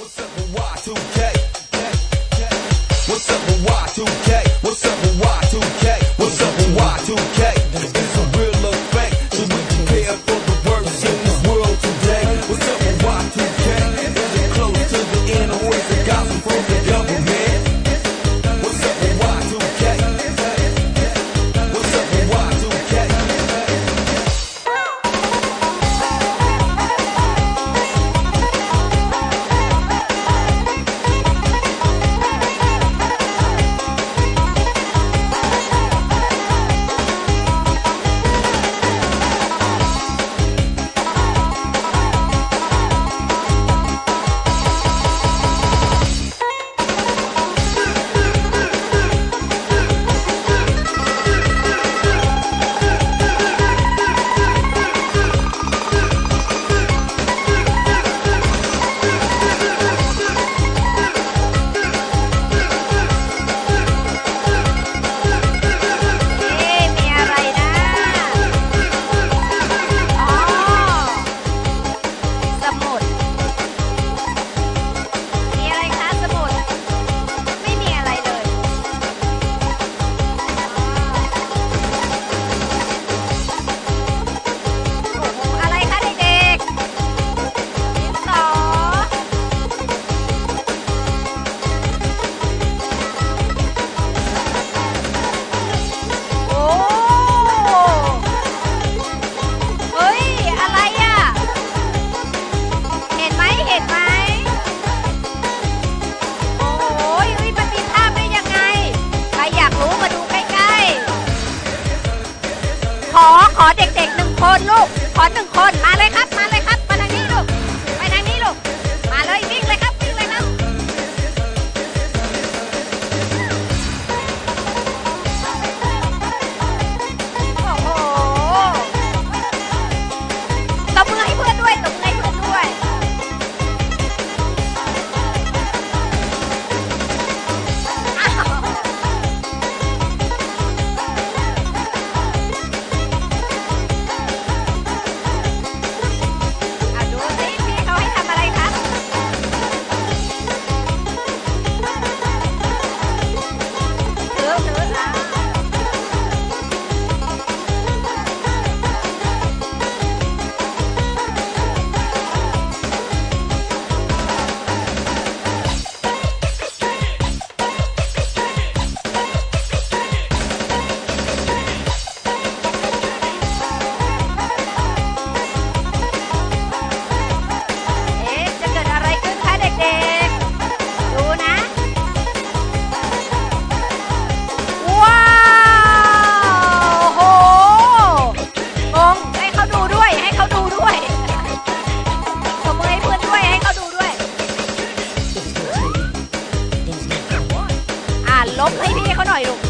What's up with Y2K? What's up with Y2K? What's up with Y2K? What's up with Y2K? Real ขอขอเด็กๆหนึ่งคนลูก ขอหนึ่งคนมาเลยครับมาเลย ลบให้พี่เขาหน่อยลูก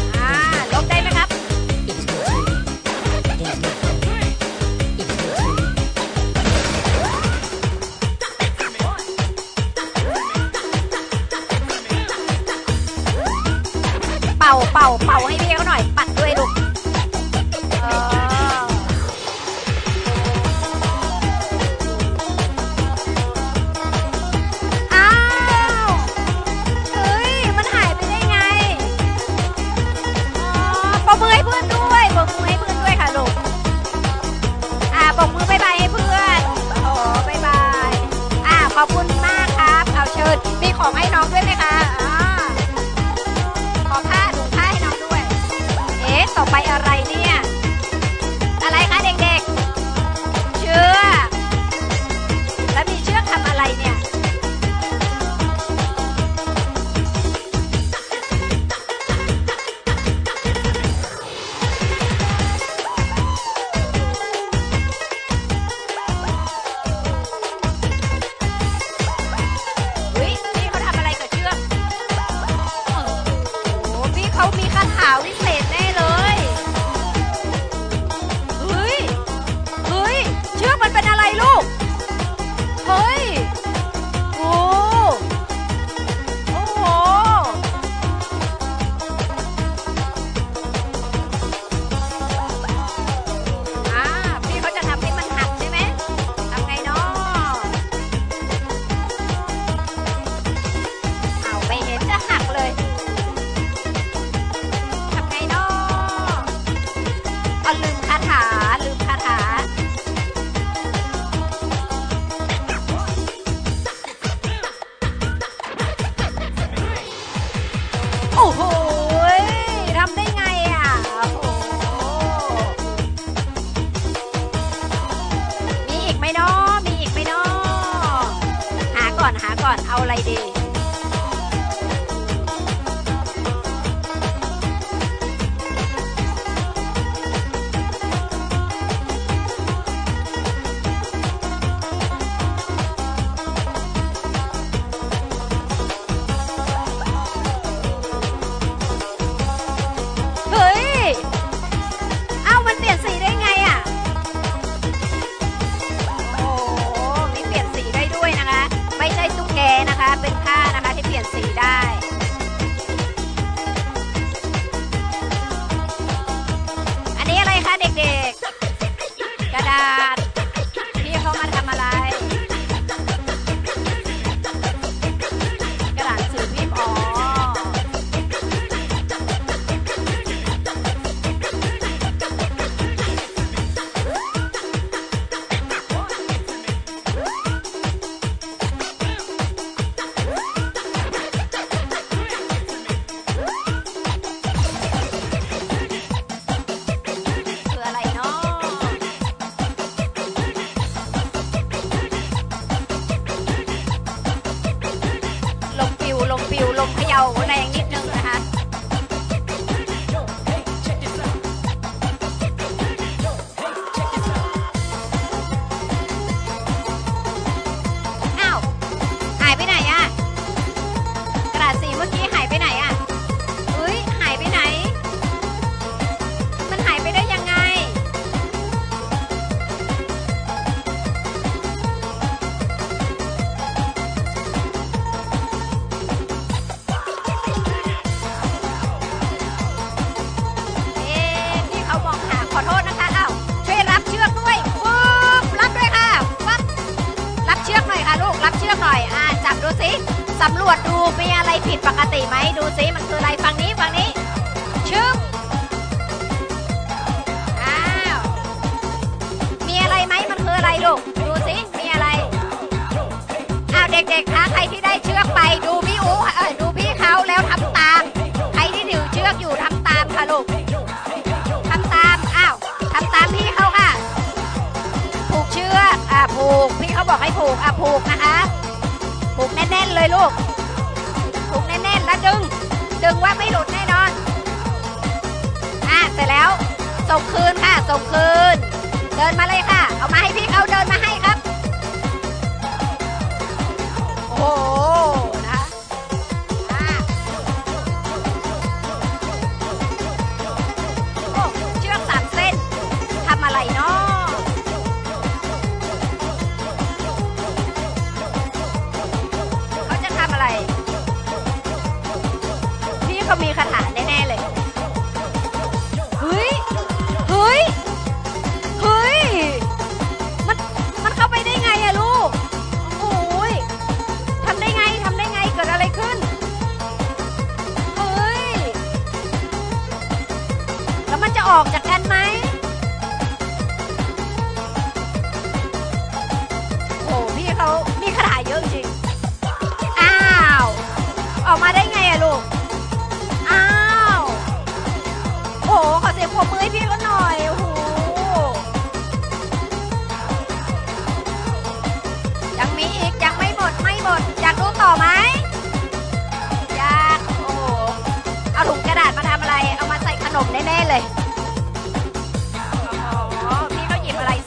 ลืมคาถา หน่อย อ่าจับดูสิสำรวจดูมีอะไรผิดปกติไหมดูสิมันคืออะไรฝั่งนี้ฝั่งนี้ชึบอ้าวมีอะไรไหมมันคืออะไรลูกดูสิมีอะไรอ้าวเด็กๆคะใครที่ได้เชือกไปดูพี่อูเออดูพี่เขาแล้วทำตาม ใครที่ถือเชือกอยู่ทำตามค่ะลูกทำตามอ้าวทำตามพี่เขาค่ะ ผูกเชือกอ่าผูกพี่เขาบอกให้ผูกอะผูกนะคะ เลยลูกถูกแน่นๆแล้วดึง ดึงว่าไม่หลุดแน่นอน อะเสร็จแล้วส่งคืนค่ะส่งคืน เดินมาเลยค่ะ เอามาให้พี่เขาเดินมาให้ครับ โอ้โห but I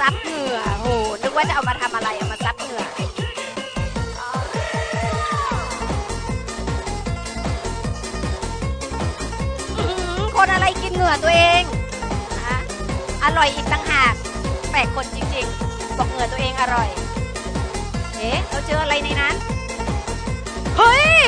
ซับเหงื่อโหนึกว่าจะเอามาทำอะไรเอามาซับเหงื่อคนอะไรกินเหงื่อตัวเองนะคะอร่อยอีกต่างหากแปลกคนจริงๆ บอกเหงื่อตัวเองอร่อย เอ๊ะ เราเจออะไรในนั้น เฮ้ย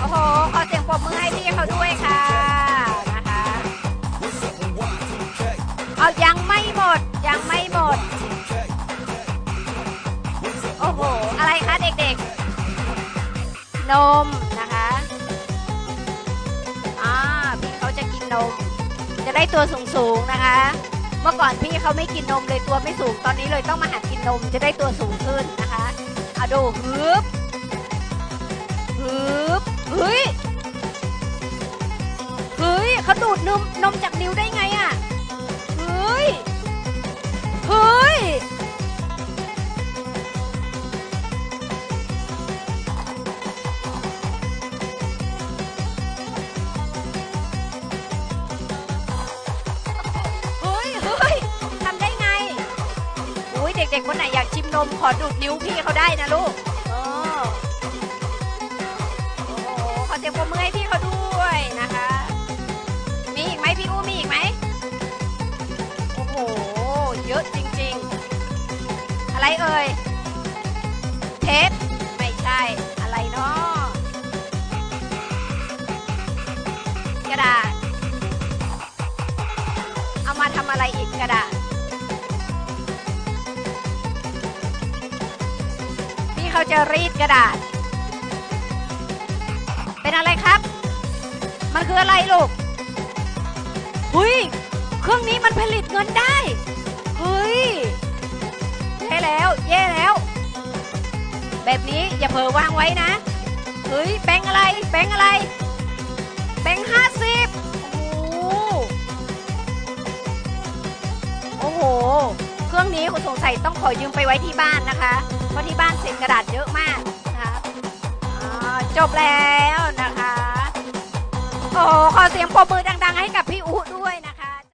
โอ้โห ขอเสียงปรบมือให้พี่เขาด้วยค่ะนะคะเอายังไม่หมดยังไม่หมด โอ้โห อะไรคะเด็กๆ นมนะคะ อ่า พี่เขาจะกินนม จะได้ตัวสูงๆนะคะ เมื่อก่อนพี่เขาไม่กินนมเลยตัวไม่สูงตอนนี้เลยต้องมาหัดกินนมจะได้ตัวสูงขึ้นนะคะเอาดูฮึบฮึบเฮ้ยเฮ้ยเขาดูดนมนมจากนิ้วได้ไงอะ่ะเฮ้ยเฮ้ย ด็กๆคนไหนอยากชิมนมขอดูดนิ้วพี่เขาได้นะลูกโอ้โหขอเสียงปรบมือให้พี่เขาด้วยนะคะ มีอีกไหมพี่อู้มีอีกไหมโอ้โห เยอะจริงๆ อะไรเอ่ยเทปไม่ใช่อะไรเนาะกระดาษ เอามาทำอะไรอีกกระดาษ เขาจะรีดกระดาษ เป็นอะไรครับ มันคืออะไรลูกหุยเครื่องนี้มันผลิตเงินได้เฮ้ยแย่แล้วแย่แล้ว แบบนี้อย่าเผลอวางไว้นะเฮ้ยแบงอะไรแบงอะไรแบงห้าสิบโอ้โห เครื่องนี้คุณสงสัยต้องขอยืมไปไว้ที่บ้านนะคะ เพราะที่บ้านเศษกระดาษเยอะมากนะคะจบแล้วนะคะ โอ้ขอเสียงปรบมือดัง ๆ ให้กับพี่อุ